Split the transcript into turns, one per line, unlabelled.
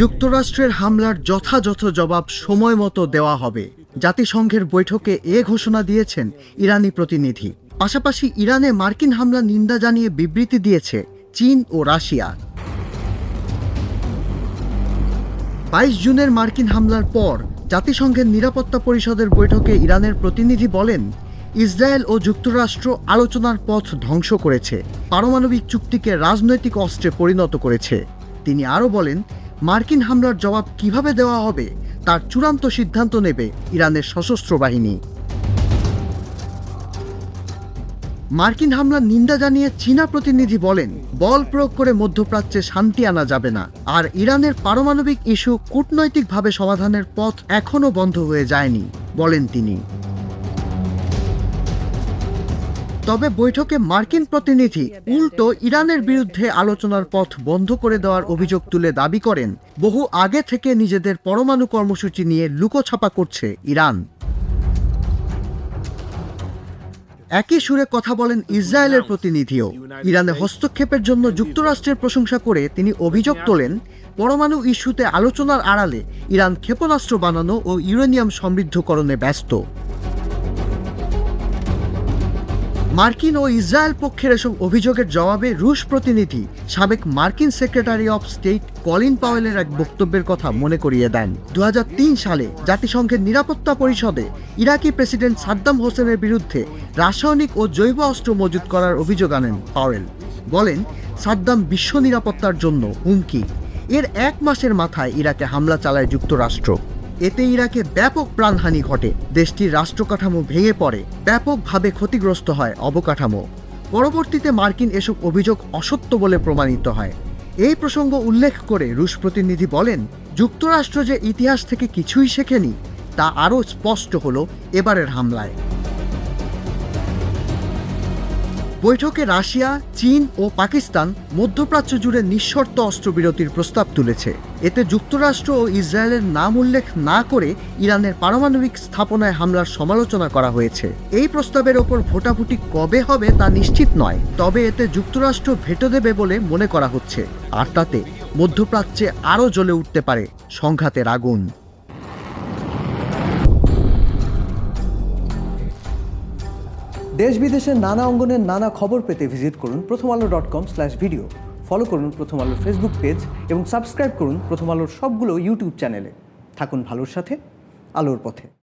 যুক্তরাষ্ট্রের হামলার যথাযথ জবাব সময় মতো দেওয়া হবে। জাতিসংঘের বৈঠকে এ ঘোষণা দিয়েছেন ইরানি প্রতিনিধি। পাশাপাশি ইরানে মার্কিন হামলা নিন্দা জানিয়ে বিবৃতি দিয়েছে চীন ও রাশিয়া। বাইশ জুনের মার্কিন হামলার পর জাতিসংঘের নিরাপত্তা পরিষদের বৈঠকে ইরানের প্রতিনিধি বলেন, ইসরায়েল ও যুক্তরাষ্ট্র আলোচনার পথ ধ্বংস করেছে। পারমাণবিক চুক্তিকে রাজনৈতিক অস্ত্রে পরিণত করেছে। তিনি আরও বলেন মার্কিন হামলার জবাব কীভাবে দেওয়া হবে, তার চূড়ান্ত সিদ্ধান্ত নেবে ইরানের সশস্ত্র বাহিনী। মার্কিন হামলার নিন্দা জানিয়ে চীনা প্রতিনিধি বলেন, বল প্রয়োগ করে মধ্যপ্রাচ্যে শান্তি আনা যাবে না, আর ইরানের পারমাণবিক ইস্যু কূটনৈতিকভাবে সমাধানের পথ এখনও বন্ধ হয়ে যায়নি, বলেন তিনি। তবে বৈঠকে মার্কিন প্রতিনিধি উল্টো ইরানের বিরুদ্ধে আলোচনার পথ বন্ধ করে দেওয়ার অভিযোগ তুলে দাবি করেন। বহু আগে থেকে নিজেদের পরমাণু কর্মসূচি নিয়ে লুকোছাপা করছে ইরান। একই সুরে কথা বলেন ইসরায়েলের প্রতিনিধিও। ইরানে হস্তক্ষেপের জন্য যুক্তরাষ্ট্রের প্রশংসা করে তিনি অভিযোগ তোলেন, পরমাণু ইস্যুতে আলোচনার আড়ালে ইরান ক্ষেপণাস্ত্র বানানো ও ইউরেনিয়াম সমৃদ্ধকরণে ব্যস্ত। মার্কিন ও ইসরায়েল পক্ষের এসব অভিযোগের জবাবে রুশ প্রতিনিধি সাবেক মার্কিন সেক্রেটারি অফ স্টেট কলিন পাওয়েলের এক বক্তব্যের কথা মনে করিয়ে দেন। দু হাজার তিন সালে জাতিসংঘের নিরাপত্তা পরিষদে ইরাকি প্রেসিডেন্ট সাদ্দাম হোসেনের বিরুদ্ধে রাসায়নিক ও জৈব অস্ত্র মজুত করার অভিযোগ আনেন পাওয়েল। বলেন, সাদ্দাম বিশ্ব নিরাপত্তার জন্য হুমকি। এর এক মাসের মাথায় ইরাকে হামলা চালায় যুক্তরাষ্ট্র। এতে ইরাকে ব্যাপক প্রাণহানি ঘটে। দেশটির রাষ্ট্রকাঠামো ভেঙে পড়ে। ব্যাপকভাবে ক্ষতিগ্রস্ত হয় অবকাঠামো। পরবর্তীতে মার্কিন এসব অভিযোগ অসত্য বলে প্রমাণিত হয়। এই প্রসঙ্গ উল্লেখ করে রুশ প্রতিনিধি বলেন, যুক্তরাষ্ট্র যে ইতিহাস থেকে কিছুই শেখেনি, তা আরও স্পষ্ট হলো এবারের হামলায়। বৈঠকে রাশিয়া, চীন ও পাকিস্তান মধ্যপ্রাচ্য জুড়ে নিঃশর্ত অস্ত্রবিরতির প্রস্তাব তুলেছে। এতে যুক্তরাষ্ট্র ও ইসরায়েলের নাম উল্লেখ না করে ইরানের পারমাণবিক স্থাপনায় হামলার সমালোচনা করা হয়েছে। এই প্রস্তাবের ওপর ভোটাভুটি কবে হবে তা নিশ্চিত নয়, তবে এতে যুক্তরাষ্ট্র ভেটো দেবে বলে মনে করা হচ্ছে। আর তাতে মধ্যপ্রাচ্যে আরও জ্বলে উঠতে পারে সংঘাতের আগুন।
দেশ বিদেশের নানা অঙ্গনের নানা খবর পেতে ভিজিট করুন Prothom Alo dot com slash video follow করুন প্রথম আলোর ফেসবুক পেজ এবং সাবস্ক্রাইব করুন প্রথম আলোর সবগুলো ইউটিউব চ্যানেলে থাকুন ভালোর সাথে, আলোর পথে।